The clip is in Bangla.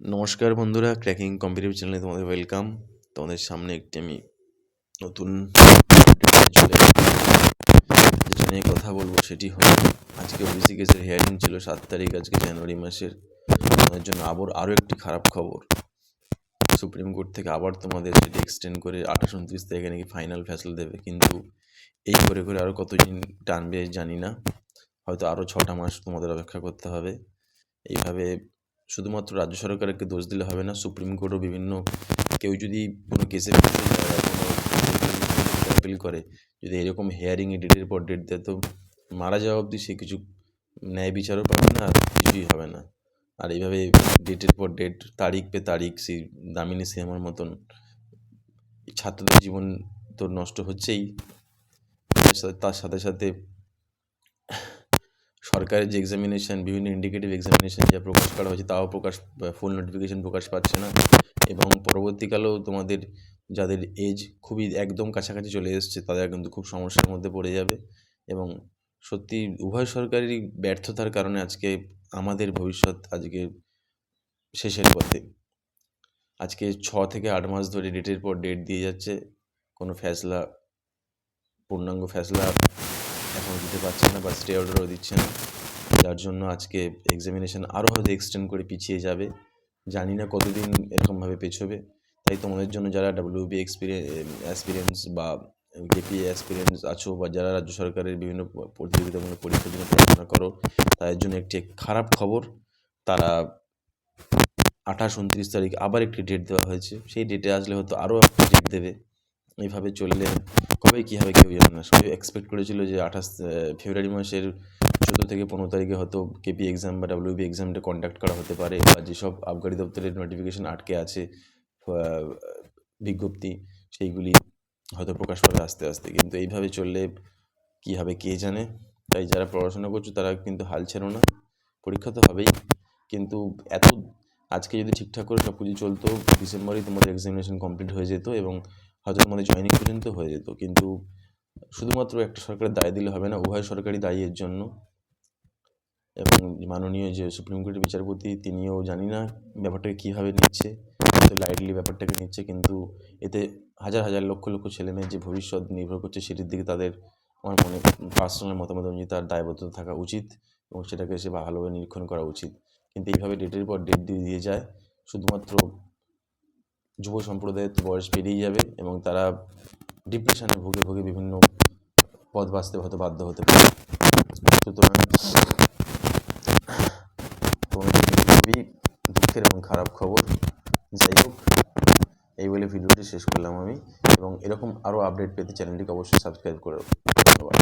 নমস্কার বন্ধুরা ক্র্যাকিং কম্পিটিটিভ চ্যানেলে তোমাদের ওয়েলকাম তোমাদের সামনে একটি আমি নতুন নিয়ে কথা বলব সেটি হলো, আজকে ওবিসি কেসের হিয়ারিং ছিল সাত তারিখ, আজকে জানুয়ারি মাসের। তোমাদের জন্য আবার আরও একটি খারাপ খবর। সুপ্রিম কোর্ট থেকে আবার তোমাদের সেটি এক্সটেন্ড করে আঠাশ উনত্রিশ তারিখে নাকি ফাইনাল ফ্যাসলা দেবে। কিন্তু এই করে করে আরও কতদিন টানবে জানি না। হয়তো আরও ছটা মাস তোমাদের অপেক্ষা করতে হবে। এইভাবে শুধুমাত্র রাজ্য সরকারকে দোষ দিলে হবে না, সুপ্রিম কোর্টও বিভিন্ন, কেউ যদি কোনো কেসে অ্যাপিল করে, যদি এরকম হেয়ারিংয়ে ডেটের পর ডেট দেয়, তো মারা যাওয়া অবধি সে কিছু ন্যায় বিচারও পাবে না, আর কিছুই হবে না। আর এইভাবে ডেটের পর ডেট তারিখ পে তারিখ সেই দামিনী সিনেমার মতন ছাত্রদের জীবন তো নষ্ট হচ্ছেই। তার সাথে সাথে সরকারের যে এক্সামিনেশন বিভিন্ন ইন্ডিকেটিভ এক্সামিনেশন যা প্রকাশ করা হয়েছে, তাও প্রকাশ ফুল নোটিফিকেশন প্রকাশ পাচ্ছে না। এবং পরবর্তীকালেও তোমাদের যাদের এজ খুবই একদম কাছাকাছি চলে এসছে তারা কিন্তু খুব সমস্যার মধ্যে পড়ে যাবে। এবং সত্যি উভয় সরকারেরই ব্যর্থতার কারণে আজকে আমাদের ভবিষ্যৎ আজকে শেষের পথে। আজকে ছ থেকে আট মাস ধরে ডেটের পর ডেট দিয়ে যাচ্ছে। কোনো ফ্যাসলা পূর্ণাঙ্গ ফ্যাসলা এখন দিতে পারছে না বা স্টে অর্ডারও দিচ্ছে না। যার জন্য আজকে এক্সামিনেশন আরও হয়তো এক্সটেন্ড করে পিছিয়ে যাবে। জানি না কতদিন এরকমভাবে পেছোবে। তাই তোমাদের জন্য যারা ডাব্লিউবি এক্সপিরিয়েন্স অ্যাসপিরিয়েন্স বা কেপিএ অ্যাসপিরিয়েন্স আছো বা যারা রাজ্য সরকারের বিভিন্ন প্রতিযোগিতামূলক পরীক্ষার জন্য পড়াশোনা করো, তাদের জন্য একটি খারাপ খবর, তারা আঠাশ, উনত্রিশ তারিখ আবার একটি ডেট দেওয়া হয়েছে। সেই ডেটে আসলে হয়তো আরও একটি ডেট দেবে। এইভাবে চললে কবে কী হবে কেউ জানে না। সবাই এক্সপেক্ট করেছিল যে আঠাশ ফেব্রুয়ারি মাসের চোদ্দ থেকে পনেরো তারিখে হয়তো কেপি এক্সাম বা ডাব্লিউবি এক্সামটা কন্ডাক্ট করা হতে পারে বা যেসব আবগারি দপ্তরের নোটিফিকেশান আটকে আছে বিজ্ঞপ্তি, সেইগুলি হয়তো প্রকাশ পাবে আস্তে আস্তে। কিন্তু এইভাবে চললে কী হবে কে জানে? তাই যারা পড়াশোনা করছ তারা কিন্তু হাল ছেড়ো না। পরীক্ষা তো হবেই। কিন্তু এত, আজকে যদি ঠিকঠাক করে সব কিছু চলতো, ডিসেম্বরেই তোমাদের এক্সামিনেশন কমপ্লিট হয়ে যেত এবং হয়তো তোমাদের জয়েনিং পর্যন্ত হয়ে যেত। কিন্তু শুধুমাত্র একটা সরকারের দায় দিলে হবে না, উভয় সরকারি দায়ী এর জন্য। এবং মাননীয় যে সুপ্রিম কোর্টের বিচারপতি, তিনিও জানি না ব্যাপারটাকে কীভাবে নিচ্ছে, হয়তো লাইটলি ব্যাপারটাকে নিচ্ছে, কিন্তু এতে হাজার হাজার লক্ষ লক্ষ ছেলেমেয়ের যে ভবিষ্যৎ নির্ভর করছে, সেটির দিকে তাদের আমার মনে পার্সোনাল মতামত অনুযায়ী তার দায়বদ্ধতা থাকা উচিত এবং সেটাকে সে ভালোভাবে নিরীক্ষণ করা উচিত। কিন্তু এইভাবে ডেটের পর ডেট দিয়ে দিয়ে যায়, শুধুমাত্র যুব সম্প্রদায়ের তো বয়স পেরিয়ে যাবে এবং তারা ডিপ্রেশনে ভুগে ভুগে বিভিন্ন পথ বাঁচতে হয়তো বাধ্য হতে পারে। সুতরাং খুবই দুঃখের এবং খারাপ খবর। যাই হোক, এই বলে ভিডিওটি শেষ করলাম আমি এবং এরকম আরও আপডেট পেতে চ্যানেলটিকে অবশ্যই সাবস্ক্রাইব করে ধন্যবাদ।